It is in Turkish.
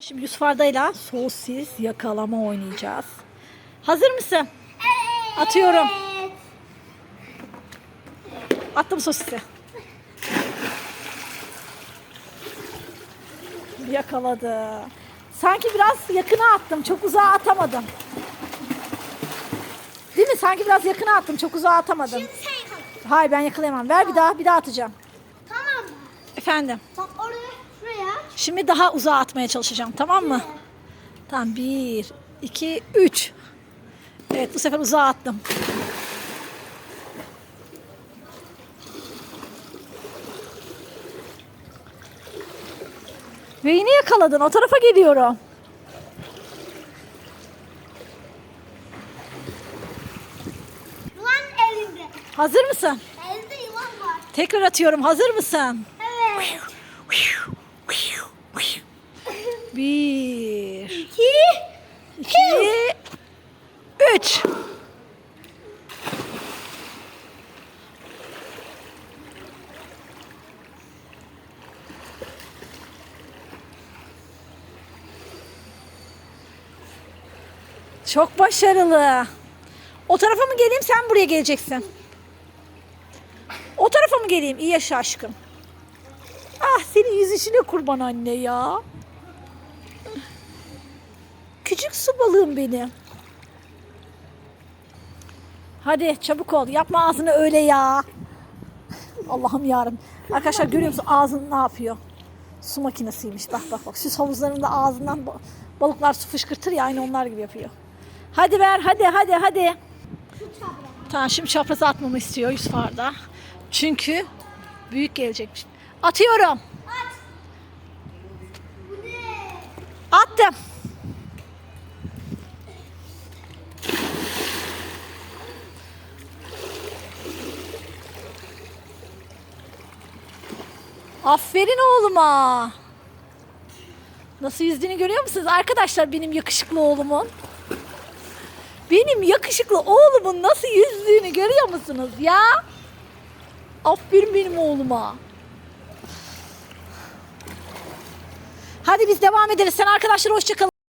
Şimdi Yusuf Arda'yla sosis yakalama oynayacağız. Hazır mısın? Atıyorum. Attım sosisi. Yakaladı. Sanki biraz yakına attım. Çok uzağa atamadım. Değil mi? Sanki biraz yakına attım. Çok uzağa atamadım. Şimdi sen yakala. Hayır ben yakalayamam. Ver bir daha. Bir daha atacağım. Tamam? Efendim. Bak oraya. Şimdi daha uzağa atmaya çalışacağım. Tamam mı? Tamam. Bir, iki, üç. Evet bu sefer uzağa attım. Ve yine yakaladın. O tarafa geliyorum. Yılan elinde. Hazır mısın? Elinde yılan var. Tekrar atıyorum. Hazır mısın? Evet. Bir, İki. İki, üç. Çok başarılı. O tarafa mı geleyim sen buraya geleceksin. O tarafa mı geleyim? İyi yaşa aşkım. Ah senin yüzüşüne kurban anne ya. Küçük su balığım benim. Hadi çabuk ol. Yapma ağzını öyle ya. Allah'ım yarım. Arkadaşlar görüyor musun ağzını ne yapıyor? Su makinesiymiş. Bak bak bak. Süs havuzlarında ağzından ba- balıklar su fışkırtır ya aynı onlar gibi yapıyor. Hadi ver hadi hadi hadi. Tamam şimdi çaprazı atmamı istiyor Yusuf Arda. Çünkü büyük gelecekmiş. Atıyorum. At. Bu ne? Attım. Aferin oğluma. Nasıl yüzdüğünü görüyor musunuz arkadaşlar benim yakışıklı oğlumun? Benim yakışıklı oğlumun nasıl yüzdüğünü görüyor musunuz ya? Aferin benim oğluma. Hadi biz devam ederiz. Sen arkadaşlar hoşça kalın.